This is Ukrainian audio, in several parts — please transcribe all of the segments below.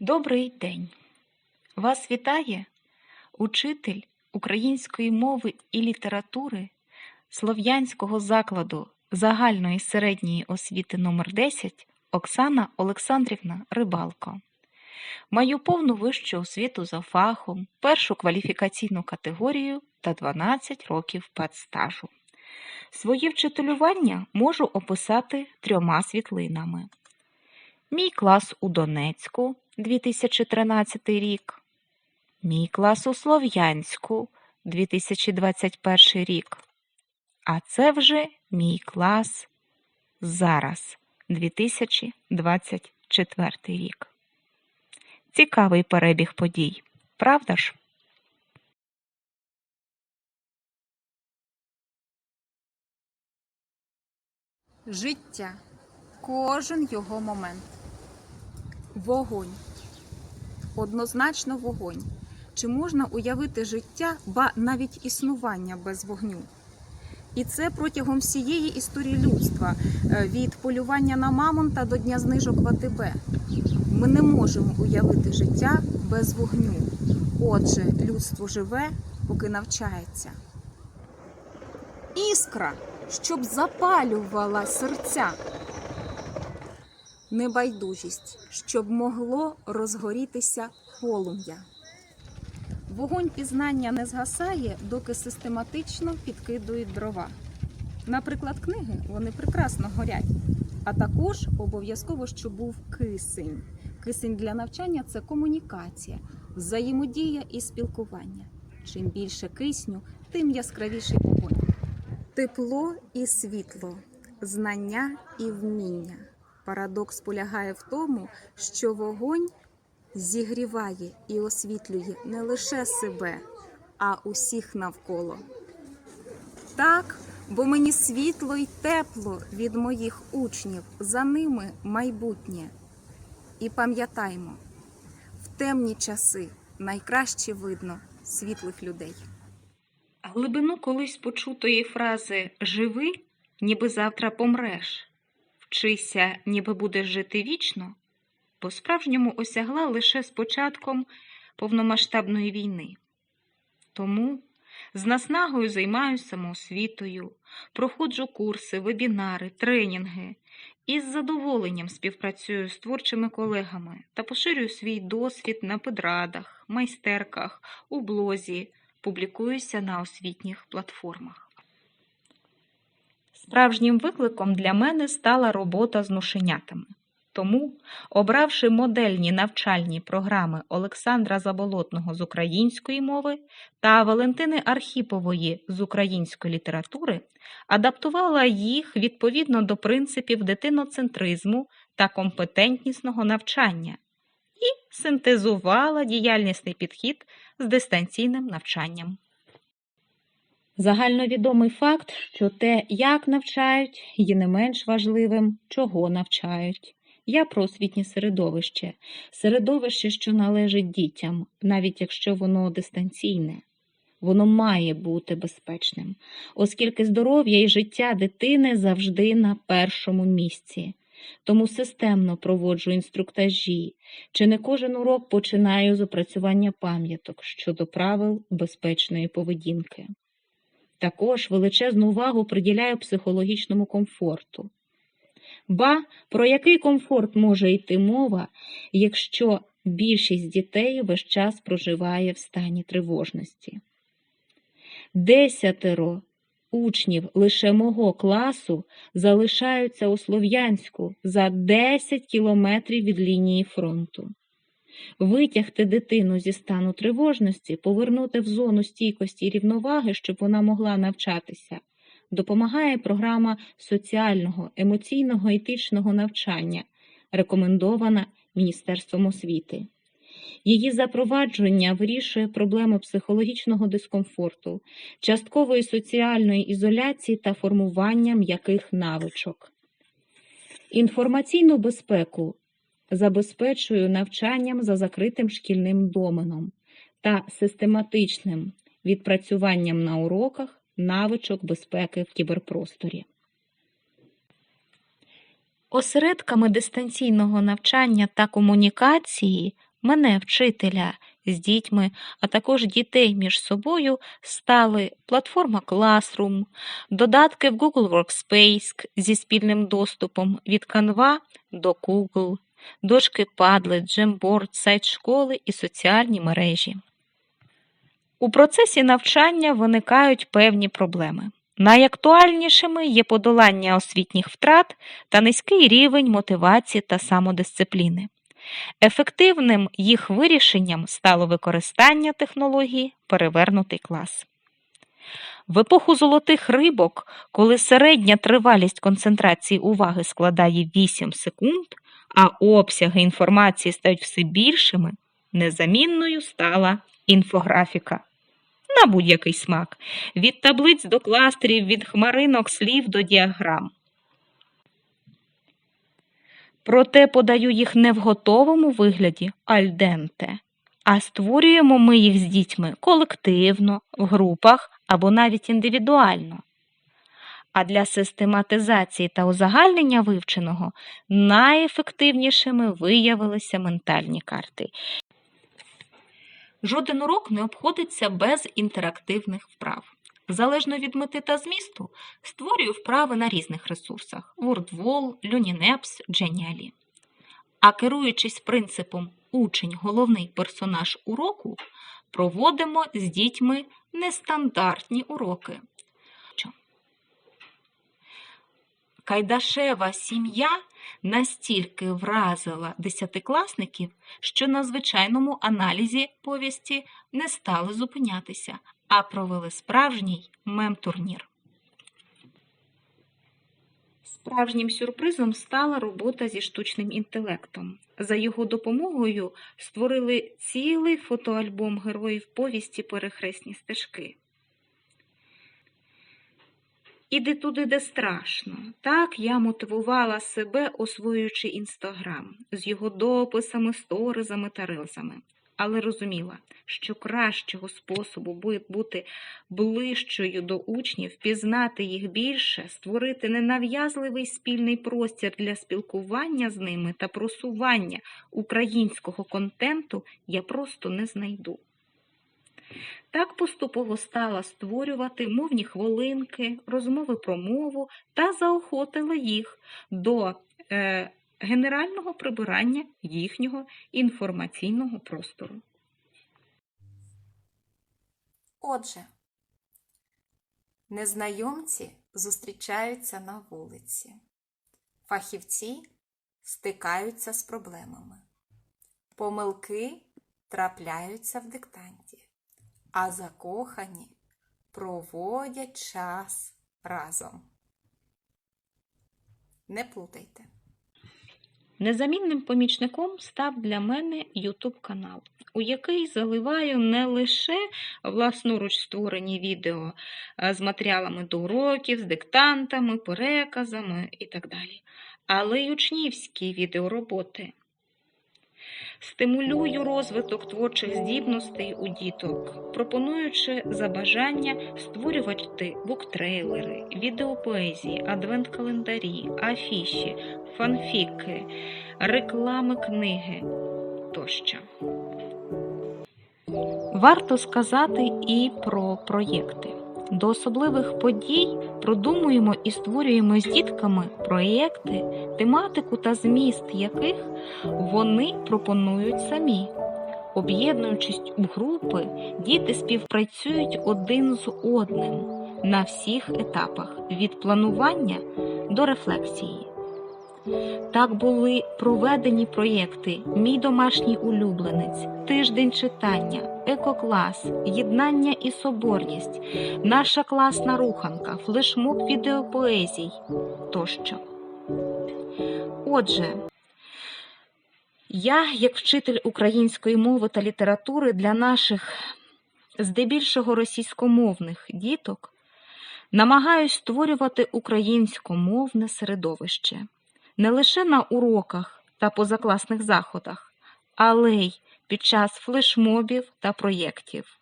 Добрий день! Вас вітає учитель української мови і літератури Слов'янського закладу загальної середньої освіти номер 10 Оксана Олександрівна Рибалко. Маю повну вищу освіту за фахом, першу кваліфікаційну категорію та 12 років педстажу. Своє вчителювання можу описати трьома світлинами. Мій клас у Донецьку 2013 рік. Мій клас у Слов'янську 2021 рік. А це вже мій клас зараз 2024 рік. Цікавий перебіг подій, правда ж? Життя. Кожен його момент. Вогонь. Однозначно вогонь. Чи можна уявити життя, ба навіть існування без вогню? І це протягом всієї історії людства, е, від полювання на мамонта до дня знижок в АТБ. Ми не можемо уявити життя без вогню. Отже, людство живе, поки навчається. Іскра, щоб запалювала серця. Небайдужість, щоб могло розгорітися полум'я. Вогонь пізнання не згасає, доки систематично підкидують дрова. Наприклад, книги вони прекрасно горять, а також обов'язково, щоб був кисень. Кисень для навчання це комунікація, взаємодія і спілкування. Чим більше кисню, тим яскравіший вогонь. Тепло і світло, знання і вміння. Парадокс полягає в тому, що вогонь зігріває і освітлює не лише себе, а усіх навколо. Так, бо мені світло й тепло від моїх учнів, за ними майбутнє. І пам'ятаймо, в темні часи найкраще видно світлих людей. Глибину колись почутої фрази Живи, ніби завтра помреш, вчися, ніби будеш жити вічно, по-справжньому осягла лише з початком повномасштабної війни. Тому з наснагою займаюся самоосвітою, проходжу курси, вебінари, тренінги і з задоволенням співпрацюю з творчими колегами та поширюю свій досвід на педрадах, майстерках, у блозі, публікуюся на освітніх платформах. Справжнім викликом для мене стала робота з ношенятами. Тому, обравши модельні навчальні програми Олександра Заболотного з української мови та Валентини Архіпової з української літератури, адаптувала їх відповідно до принципів дитиноцентризму та компетентнісного навчання і синтезувала діяльнісний підхід з дистанційним навчанням. Загальновідомий факт, що те, як навчають, є не менш важливим, чого навчають. Я про освітнє середовище, середовище, що належить дітям, навіть якщо воно дистанційне. Воно має бути безпечним, оскільки здоров'я і життя дитини завжди на першому місці. Тому системно проводжу інструктажі, чи не кожен урок починаю з опрацювання пам'яток щодо правил безпечної поведінки. Також величезну увагу приділяю психологічному комфорту. Ба, про який комфорт може йти мова, якщо більшість дітей весь час проживає в стані тривожності? Десятеро учнів лише мого класу залишаються у Слов'янську за 10 кілометрів від лінії фронту. Витягти дитину зі стану тривожності, повернути в зону стійкості і рівноваги, щоб вона могла навчатися, допомагає програма соціального, емоційного етичного навчання, рекомендована Міністерством освіти. Її запровадження вирішує проблеми психологічного дискомфорту, часткової соціальної ізоляції та формування м'яких навичок. Інформаційну безпеку забезпечую навчанням за закритим шкільним доменом та систематичним відпрацюванням на уроках навичок безпеки в кіберпросторі. Осередками дистанційного навчання та комунікації мене, вчителя, з дітьми, а також дітей між собою стали платформа Classroom, додатки в Google Workspace зі спільним доступом від Canva до Google, дошки Padlet, Jamboard, сайт школи і соціальні мережі. У процесі навчання виникають певні проблеми. Найактуальнішими є подолання освітніх втрат та низький рівень мотивації та самодисципліни. Ефективним їх вирішенням стало використання технології перевернутий клас. В епоху золотих рибок, коли середня тривалість концентрації уваги складає 8 секунд, а обсяги інформації стають все більшими, незамінною стала інфографіка. На будь-який смак від таблиць до кластерів, від хмаринок слів до діаграм. Проте подаю їх не в готовому вигляді альденте, а створюємо ми їх з дітьми колективно, в групах або навіть індивідуально. А для систематизації та узагальнення вивченого найефективнішими виявилися ментальні карти. Жоден урок не обходиться без інтерактивних вправ. Залежно від мети та змісту, створюю вправи на різних ресурсах WordWall, Lunineps, Genially. А керуючись принципом учень головний персонаж уроку, проводимо з дітьми нестандартні уроки. Що? Кайдашева сім'я настільки вразила десятикласників, що на звичайному аналізі повісті не стали зупинятися, а провели справжній мем-турнір. Справжнім сюрпризом стала робота зі штучним інтелектом. За його допомогою створили цілий фотоальбом героїв повісті Перехресні стежки. Іди туди, де страшно. Так я мотивувала себе, освоюючи інстаграм з його дописами, сторизами та рилзами. Але розуміла, що кращого способу бути ближчою до учнів, пізнати їх більше, створити ненав'язливий спільний простір для спілкування з ними та просування українського контенту я просто не знайду. Так поступово стала створювати мовні хвилинки, розмови про мову та заохотила їх до е, генерального прибирання їхнього інформаційного простору. Отже, незнайомці зустрічаються на вулиці, фахівці стикаються з проблемами, помилки трапляються в диктанті, а закохані проводять час разом. Не плутайте. Незамінним помічником став для мене YouTube канал, у який заливаю не лише власноруч створені відео з матеріалами до уроків, з диктантами, переказами і так далі, але й учнівські відеороботи. Стимулюю розвиток творчих здібностей у діток, пропонуючи за бажання створювати буктрейлери, відеопоезії, адвент-календарі, афіші, фанфіки, реклами книги тощо. Варто сказати і про проєкти. До особливих подій продумуємо і створюємо з дітками проєкти, тематику та зміст яких вони пропонують самі. Об'єднуючись у групи, діти співпрацюють один з одним на всіх етапах від планування до рефлексії. Так були проведені проєкти Мій домашній улюбленець, Тиждень читання, Екоклас, Єднання і Соборність, Наша класна руханка, флешмоб відеопоезій тощо. Отже, я, як вчитель української мови та літератури для наших здебільшого російськомовних діток, намагаюсь створювати українськомовне середовище не лише на уроках та позакласних заходах, але й під час флешмобів та проєктів,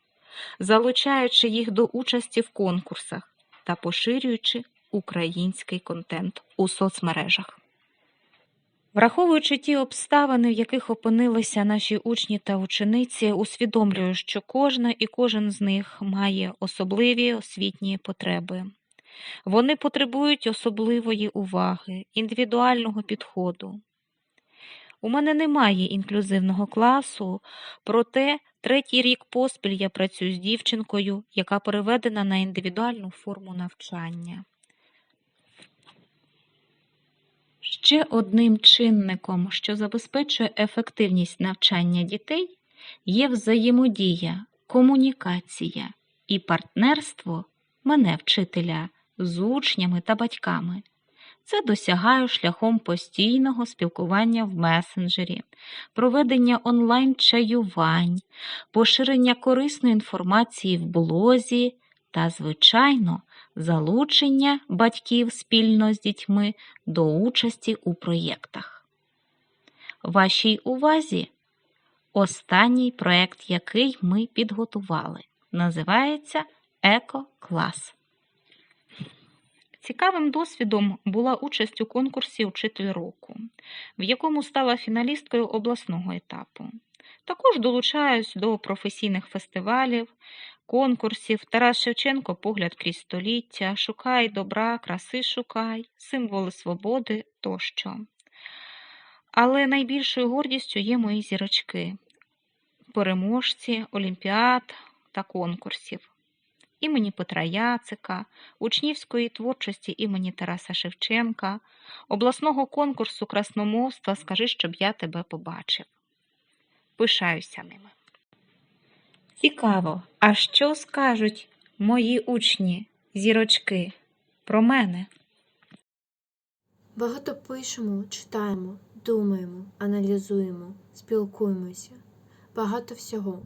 залучаючи їх до участі в конкурсах та поширюючи український контент у соцмережах. Враховуючи ті обставини, в яких опинилися наші учні та учениці, усвідомлюю, що кожна і кожен з них має особливі освітні потреби. Вони потребують особливої уваги, індивідуального підходу. У мене немає інклюзивного класу, проте третій рік поспіль я працюю з дівчинкою, яка переведена на індивідуальну форму навчання. Ще одним чинником, що забезпечує ефективність навчання дітей, є взаємодія, комунікація і партнерство мене, вчителя, з учнями та батьками. Це досягаю шляхом постійного спілкування в месенджері, проведення онлайн-чаювань, поширення корисної інформації в блозі та, звичайно, залучення батьків спільно з дітьми до участі у проєктах. Вашій увазі останній проєкт, який ми підготували, називається Еко-клас. Цікавим досвідом була участь у конкурсі Учитель року, в якому стала фіналісткою обласного етапу. Також долучаюсь до професійних фестивалів, конкурсів Тарас Шевченко Погляд крізь століття, Шукай добра, краси шукай, символи свободи тощо. Але найбільшою гордістю є мої зірочки, переможці олімпіад та конкурсів імені Петра Яцика, учнівської творчості імені Тараса Шевченка, обласного конкурсу красномовства Скажи, щоб я тебе побачив. Пишаюся ними. Цікаво, а що скажуть мої учні, зірочки, про мене? Багато пишемо, читаємо, думаємо, аналізуємо, спілкуємося. Багато всього.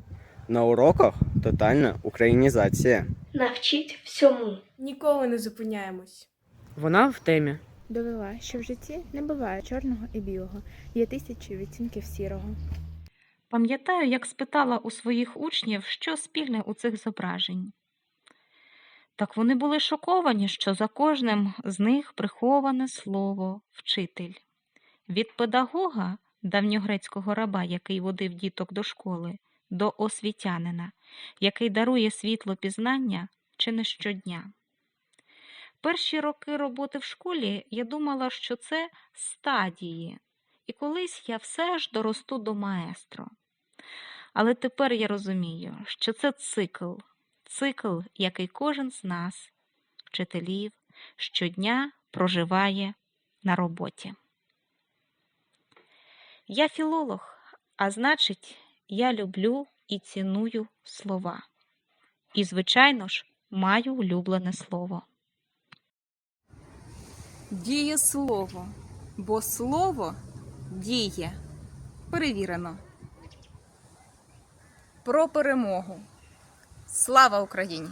На уроках тотальна українізація. Навчить всьому. Ніколи не зупиняємось. Вона в темі. Довела, що в житті не буває чорного і білого, є тисячі відтінків сірого. Пам'ятаю, як спитала у своїх учнів, що спільне у цих зображень. Так вони були шоковані, що за кожним з них приховане слово вчитель. Від педагога, давньогрецького раба, який водив діток до школи, до освітянина, який дарує світло пізнання чи не щодня. Перші роки роботи в школі я думала, що це стадії, і колись я все ж доросту до маестро. Але тепер я розумію, що це цикл, цикл, який кожен з нас, вчителів, щодня проживає на роботі. Я філолог, а значить, я люблю і ціную слова. І, звичайно ж, маю улюблене слово. Діє слово, бо слово діє. Перевірено. Про перемогу. Слава Україні!